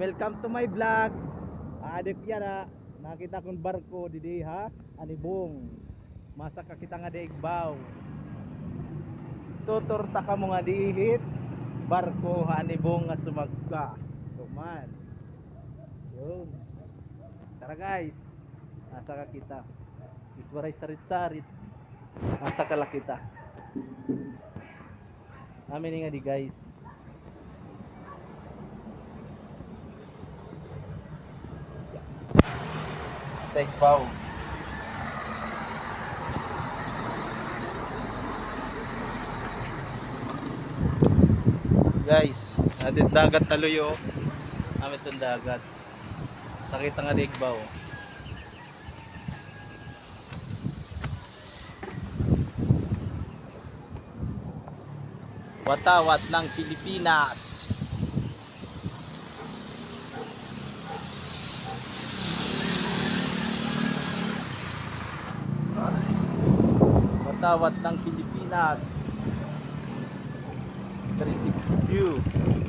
welcome to my vlog. Adik yan ha. Nakita kong barko didi ha. Anibong. Masa ka kita nga di igbaw. Tuturta ka mo nga diihit. Barko ha anibong nga sumagka. Tuman. Yun. Tara guys. Asa ka kita. Iswaray sarit-sarit. Asa ka kita. Amin nga di guys. Take bow. Guys, natin dagat taluyo. Amin itong dagat. Sakit nga di igbaw. Watawat ng Pilipinas. Watawat ng Pilipinas. 360 view.